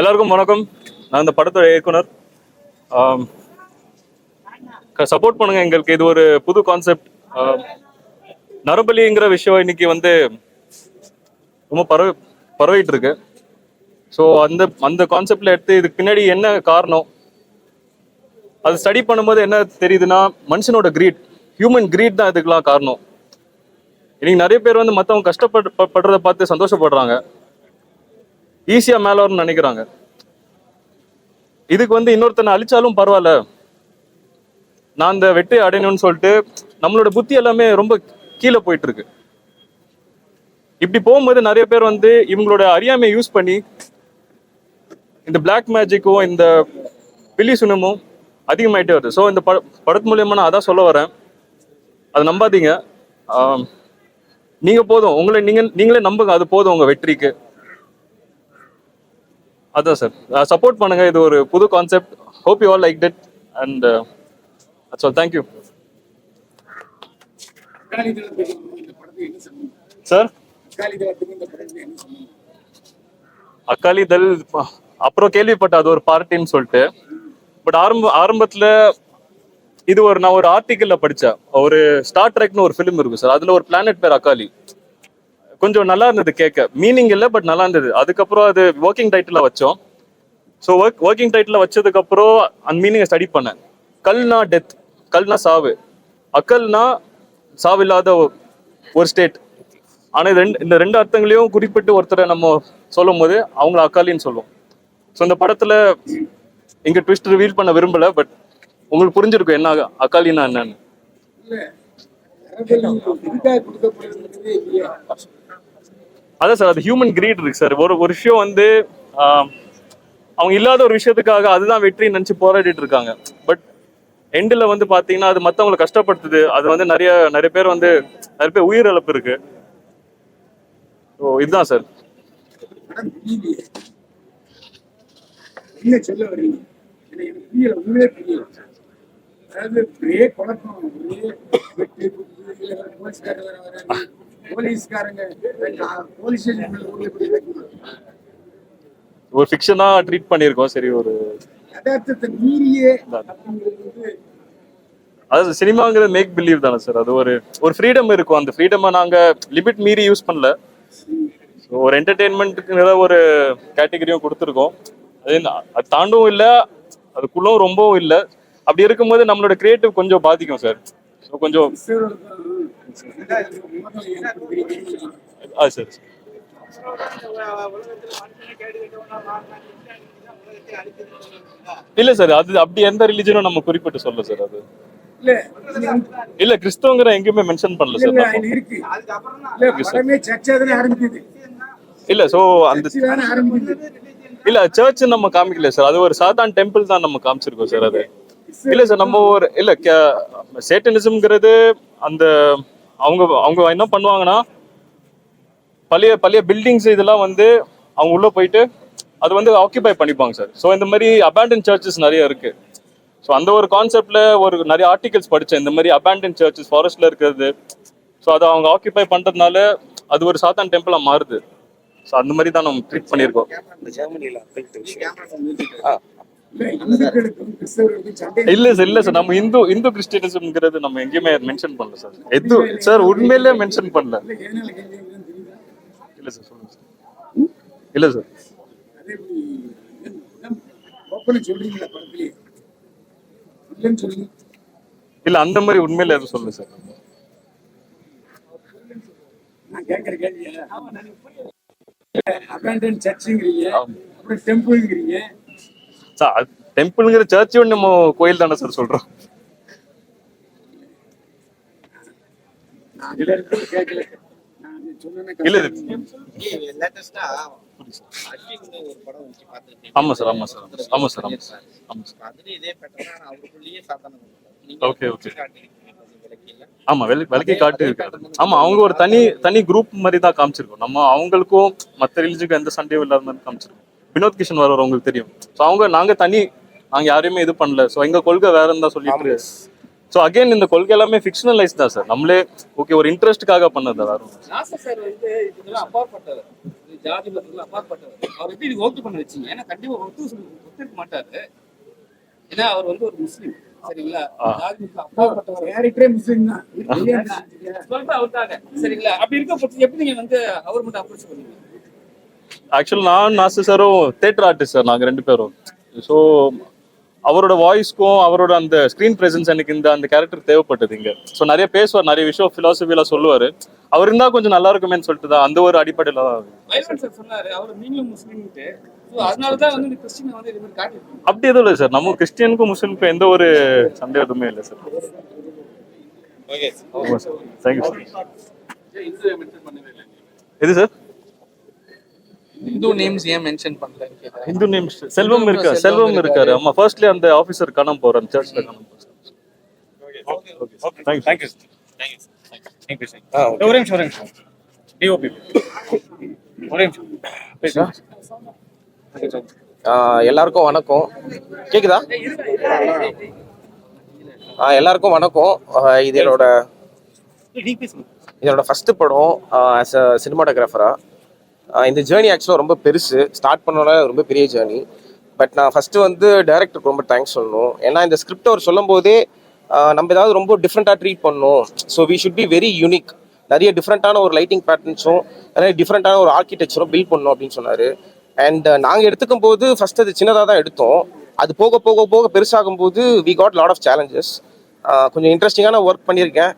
எல்லாருக்கும் வணக்கம். நான் இந்த படத்தோட இயக்குனர். சப்போர்ட் பண்ணுங்க எங்களுக்கு. இது ஒரு புது கான்செப்ட் நரபலிங்கிற விஷயம் இன்னைக்கு வந்து ரொம்ப பரவ பரவிட்டு இருக்கு ஸோ அந்த அந்த கான்செப்டில் எடுத்து இதுக்கு பின்னாடி என்ன காரணம்? அது ஸ்டடி பண்ணும்போது என்ன தெரியுதுன்னா மனுஷனோட கிரீட் ஹியூமன் கிரீட் தான் இதுக்கெல்லாம் காரணம். இன்னைக்கு நிறைய பேர் வந்து மற்றவங்க கஷ்டப்பட்டு படுறத பார்த்து சந்தோஷப்படுறாங்க. ஈஸியாக மேலே வரும்னு நினைக்கிறாங்க. இதுக்கு வந்து இன்னொருத்தனை அழிச்சாலும் பரவாயில்ல. நான் அந்த வெற்றி அடையணும்னு சொல்லிட்டு நம்மளோட புத்தி எல்லாமே ரொம்ப கீழே போயிட்டு இருக்கு இப்படி போகும்போது நிறைய பேர் வந்து இவங்களோட அறியாமையை யூஸ் பண்ணி இந்த பிளாக் மேஜிக்கும் இந்த பில்லி சுனமும் அதிகமாயிட்டே வருது. ஸோ இந்த பட படத்து மூலியமா நான் அதான் சொல்ல வரேன். அதை நம்பாதீங்க. நீங்கள் நீங்க போதும். உங்களை நீங்க நீங்களே நம்புங்க. அது போதும் உங்க வெற்றிக்கு. அதான் சார். சப்போர்ட் பண்ணுங்க. இது ஒரு புது concept hope you all like that and so thank you thank you sir Akali தல் அப்புறம் கேள்விப்பட்ட அது ஒரு பார்ட்டின்னு சொல்லிட்டு. பட் ஆரம்ப ஆரம்பத்துல இது ஒரு நான் ஒரு ஆர்டிக்கல்ல படிச்சேன். ஒரு ஸ்டார் ட்ரெக்னு ஒரு ஃபிலிம் இருக்கு சார். அதுல ஒரு பிளானட் பேர் அக்காலி கொஞ்சம் நல்லா இருந்தது கேட்க மீனிங் இல்லை பட் நல்லா இருந்தது. அதுக்கப்புறம் அது ஒர்க்கிங் டைட்டில் வச்சோம். ஸோ ஒர்க் ஒர்க்கிங் டைட்டில் வச்சதுக்கப்புறம் அந்த மீனிங்கை ஸ்டடி பண்ணேன். கல்னா டெத் கல்னா சாவு. அக்கல்னா சாவில்லாத ஒரு ஸ்டேட் ஆனால் இது ரெண்டு இந்த ரெண்டு அர்த்தங்களையும் குறிப்பிட்டு ஒருத்தரை நம்ம சொல்லும் போது அவங்கள அக்காலின்னு சொல்லுவோம். ஸோ இந்த படத்தில் இங்கே ட்விஸ்ட் ரிவீல் பண்ண விரும்பலை பட் உங்களுக்கு புரிஞ்சிருக்கும் என்ன அக்காலின்னா என்னன்னு. அதான் சார் அது ஹியூமன் கிரீட் இருக்கு சார். ஒரு ஒரு விஷயம் வந்து அவங்க இல்லாத ஒரு விஷயத்துக்காக அதுதான் வெற்றி நினச்சி போராடிட்டு இருக்காங்க. பட் எண்டில் வந்து பார்த்தீங்கன்னா அது மற்றவங்களை கஷ்டப்படுத்துது. அது வந்து நிறைய நிறைய பேர் வந்து நிறைய பேர் உயிரிழப்பு இருக்கு. ஓ இதுதான் சார். என்ன சொல்ல வரீங்க. எனக்கு புரியல உண்மையே புரியல. அதாவது ஒரே குழப்பம் ஒரே போலீஸ்காரங்க போலீஸ் ஸ்டேஷன் ஒரு ஃபிக்ஷனா ட்ரீட் பண்ணியிருக்கோம். சரி ஒரு யதார்த்தத்தை மீறியே அதாவது சினிமாங்கிறது மேக் பிலீவ் தானே சார் அது ஒரு ஒரு ஃப்ரீடம் இருக்கும். அந்த ஃப்ரீடமை நாங்க லிமிட் மீறி யூஸ் பண்ணல. ஒரு என்டர்டெயின்மெண்ட்டுங்கிற ஒரு கேட்டகரியும் கொடுத்துருக்கோம். அது அது தாண்டவும் இல்லை அதுக்குள்ளும் ரொம்பவும் இல்லை. அப்படி இருக்கும்போது நம்மளோட கிரியேட்டிவ் கொஞ்சம் பாதிக்கும் சார் ஸோ கொஞ்சம் ஆ சார் இல்ல சார் அது அப்படி எந்த ரிலிஜனும் நம்ம குறிப்பிட்டு சொல்ல சார் அது. இல்ல கிறிஸ்தவங்கிற எங்கேயுமே மென்ஷன் பண்ணல சார் இல்ல, சோ அந்த இல்ல சர்ச் நம்ம காமிக்கல சார்? அது ஒரு சாதான் டெம்பிள் தான் நம்ம காமிச்சிருக்கோம் சார் அது. இல்ல சார் நம்ம ஒரு இல்ல சேட்டனிசம்ங்கிறது அந்த அவங்க அவங்க என்ன பண்ணுவாங்கன்னா பழைய பழைய பில்டிங்ஸ் இதெல்லாம் வந்து அவங்க உள்ள போயிட்டு அது வந்து ஆக்கியபை பண்ணிப்பாங்க சார் ஸோ இந்த மாதிரி அபேண்டன் சர்ச்சஸ் நிறைய இருக்கு. ஸோ அந்த ஒரு கான்செப்ட்ல ஒரு நிறைய ஆர்டிகல்ஸ் படிச்சேன். இந்த மாதிரி அபேண்டன் சர்ச்சஸ் ஃபாரஸ்ட்ல இருக்கிறது. ஸோ அதை அவங்க ஆக்கியபை பண்றதுனால அது ஒரு சாத்தான் டெம்பிளா மாறுது. ஸோ அந்த மாதிரி தான் நம்ம ட்ரீட் பண்ணியிருக்கோம். ஜெர்மனில அப்படின்ட்டு விஷயம். இல்ல சார் இல்ல சார் நம்ம இந்து இந்து கிறிஸ்டியனிசம்ங்கிறது நம்ம எங்கேயுமே மென்ஷன் பண்ணல சார். எது சார் உண்மையிலே மென்ஷன் பண்ணல. இல்ல, சார் சொல்லுங்க சார். இல்ல சார். இல்ல அந்த மாதிரி உண்மையில எதுவும் சொல்லல சார். நான் கேட்கிற கேள்வியா அபேண்டன் சர்ச்சுங்கிறீங்க அப்புறம் டெம்பிள்ங்கிறீங்க சார் டெம்பிள்ங்கிற சர்ச்சும் நம்ம கோயில் தானே சார் சொல்றோம். இல்ல ஆமா சார் ஆமா சார் ஆமா சார் ஆமா சார் ஆமா சார் Okay, okay. ஆமா விலை விலைக்கு காட்டு இருக்காரு ஆமா அவங்க ஒரு தனி தனி குரூப் மாதிரி தான் காமிச்சிருக்கோம். நம்ம அவங்களுக்கும் மத்த ரிலிஜுக்கும் எந்த சண்டையும் இல்லாத மாதிரி காமிச்சிருக்கோம். வினோத் கிஷன் வர உங்களுக்கு தெரியும். ஸோ அவங்க நாங்க தனி நாங்க யாரையுமே இது பண்ணல. ஸோ எங்க கொள்கை வேற இருந்தா சொல்லிட்டு ஸோ அகைன் இந்த கொள்கை எல்லாமே ஃபிக்ஷனலைஸ் தான் சார் நம்மளே ஓகே ஒரு இன்ட்ரெஸ்ட்டுக்காக பண்ணது வேற ஏன்னா அவர் வந்து ஒரு முஸ்லீம் சரிங்களா? கேரக்டரே முஸ்லீம் தான். அப்படி இருக்க பட்சம் எப்படி நீங்க வந்து அவர் மட்டும் அப்ரோச் பண்ணீங்க? ஆக்சுவல் நான் நாசு சாரும் தேட்டர் ஆர்டிஸ்ட் சார் நாங்க ரெண்டு பேரும். ஸோ அவரோட வாய்ஸ்க்கும் அவரோட அந்த ஸ்க்ரீன் பிரசன்ஸ் எனக்கு இந்த அந்த கேரக்டர் தேவைப்பட்டது இங்க. ஸோ நிறைய பேசுவார் நிறைய விஷயம் ஃபிலாசபிலாம் சொல்லுவார். அவர் இருந்தா கொஞ்சம் நல்லா இருக்குமேன்னு சொல்லிட்டு தான் அந்த ஒரு அடிப்படையில் சொன்னாரு அவர் நீங்களும் முஸ்லீம்ட்டு தான் அப்படி எதுவும் இல்லை சார் நம்ம கிறிஸ்டியனுக்கும் முஸ்லீமுக்கும் எந்த ஒரு சண்டை எதுவுமே இல்லை sir okay sir thank you sir எது சார் இந்து நேம்ஸ் ஏன் மென்ஷன் கேக்குறேன். இந்து நேம் செல்வம் இருக்கா? செல்வம் இருக்காரு. ஆமா ஃபர்ஸ்ட்லயே அந்த ஆபீசர் காணாம போறாரு. சர்ச்ல காணாம போறாரு. தேங்க்யூ தேங்க்யூ தேங்க்யூ சார் ஒரே நிமிஷம் ஒரே நிமிஷம். டிஓபி ஒரே நிமிஷம். எல்லாருக்கும் வணக்கம். கேக்குதா? எல்லாருக்கும் வணக்கம். இது என்னோட இதோட ஃபர்ஸ்ட் படம் ஆஸ் அ சினிமாட்டோகிராஃபரா இந்த ஜேர்னி ஆக்சுவலாக ரொம்ப பெருசு. ஸ்டார்ட் பண்ணோட ரொம்ப பெரிய ஜேர்னி பட் நான் ஃபஸ்ட்டு வந்து டைரக்டருக்கு ரொம்ப தேங்க்ஸ் சொல்லணும். ஏன்னா இந்த ஸ்கிரிப்ட் அவர் சொல்லும் போதே நம்ம ஏதாவது ரொம்ப டிஃப்ரெண்ட்டாக ட்ரீட் பண்ணணும். So we should be very unique நிறைய டிஃப்ரெண்ட்டான ஒரு லைட்டிங் பேட்டர்ன்ஸும் நிறைய டிஃப்ரெண்ட்டான ஒரு ஆர்கிடெக்சரும் பில்ட் பண்ணணும் அப்படின்னு சொன்னார். அண்ட் நாங்கள் எடுத்துக்கும் போது ஃபஸ்ட் அது சின்னதாக தான் எடுத்தோம். அது போக போக போக பெருசாகும் போது we got lot of challenges கொஞ்சம் இன்ட்ரெஸ்டிங்கான ஒர்க் பண்ணியிருக்கேன்.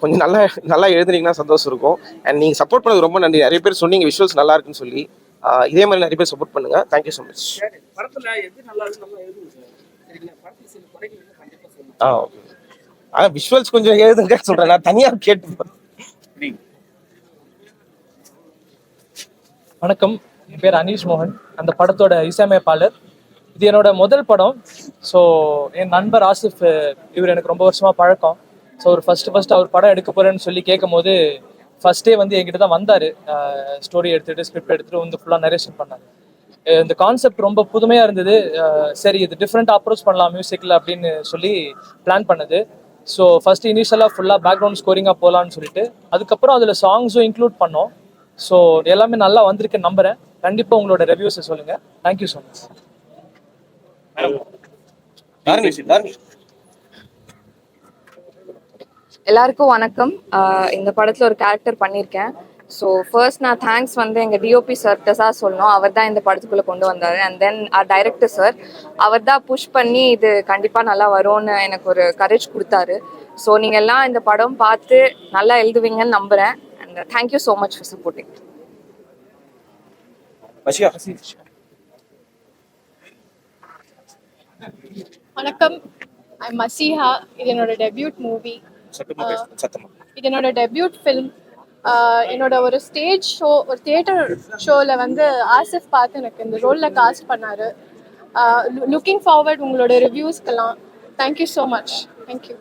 கொஞ்சம் நல்லா நல்லா எழுதுனீங்கன்னா சந்தோஷம் இருக்கும். அண்ட் நீங்கள் சப்போர்ட் பண்ணது ரொம்ப நன்றி. நிறைய பேர் சொன்னீங்க விஷுவல்ஸ் நல்லா இருக்குன்னு சொல்லி. இதே மாதிரி நிறைய பேர் சப்போர்ட் பண்ணுங்க. Thank you so much ah okay ஆனால் விஷுவல்ஸ் கொஞ்சம் எழுதுங்க. சொல்கிறேன் நான் தனியாக கேட்டு வணக்கம். என் பேர் அனீஷ் மோகன். அந்த படத்தோட இசையமைப்பாளர். இது என்னோட முதல் படம். ஸோ என் நண்பர் ஆசிஃப் இவர் எனக்கு ரொம்ப வருஷமா பழக்கம். ஸோ ஒரு ஃபர்ஸ்ட் ஃபர்ஸ்ட் அவர் படம் எடுக்க போறேன்னு சொல்லி கேட்கும் போது ஃபர்ஸ்டே வந்து என்கிட்ட தான் வந்தார். ஸ்டோரி எடுத்துட்டு ஸ்கிரிப்ட் எடுத்துட்டு வந்து ஃபுல்லாக நரேஷன் பண்ணார். இந்த கான்செப்ட் ரொம்ப புதுமையாக இருந்தது. சரி இது டிஃப்ரெண்ட் அப்ரோச் பண்ணலாம் மியூசிக்கில் அப்படின்னு சொல்லி பிளான் பண்ணது. ஸோ ஃபர்ஸ்ட் இனிஷியலாக ஃபுல்லாக பேக்ரவுண்ட் ஸ்கோரிங்காக போகலான்னு சொல்லிட்டு அதுக்கப்புறம் அதில் சாங்ஸும் இன்க்ளூட் பண்ணோம். ஸோ எல்லாமே நல்லா வந்திருக்கு நம்புறேன். கண்டிப்பாக உங்களோட ரிவ்யூஸை சொல்லுங்கள் தேங்க்யூ ஸோ மச் எல்லாருக்கும் வணக்கம். இந்த படத்தில் ஒரு கேரக்டர் பண்ணியிருக்கேன் ஸோ ஃபர்ஸ்ட் நான் தேங்க்ஸ் வந்து எங்கள் டிஓபி சார்கிட்ட சார் சொல்லணும். அவர் தான் இந்த படத்துக்குள்ளே கொண்டு வந்தார். And then our director sir அவர் தான் புஷ் பண்ணி இது கண்டிப்பாக நல்லா வரும்னு எனக்கு ஒரு கரேஜ் கொடுத்தாரு. ஸோ நீங்கள் எல்லாம் இந்த படம் பார்த்து நல்லா எழுதுவீங்கன்னு நம்புகிறேன் and thank you so much for supporting வணக்கம். ஐ மசீஹா இது என்னோட டெபியூட் மூவி சத்தமா பேசுங்க சத்தமா. இது என்னோட டெபியூட் ஃபிலிம் என்னோட ஒரு ஸ்டேஜ் ஷோ ஒரு தியேட்டர் ஷோவில் வந்து ஆசிஃப் பார்த்து எனக்கு இந்த ரோலில் காஸ்ட் பண்ணார். லுக்கிங் ஃபார்வர்ட் உங்களோட ரிவ்யூஸ்க்கெல்லாம் thank you so much thank you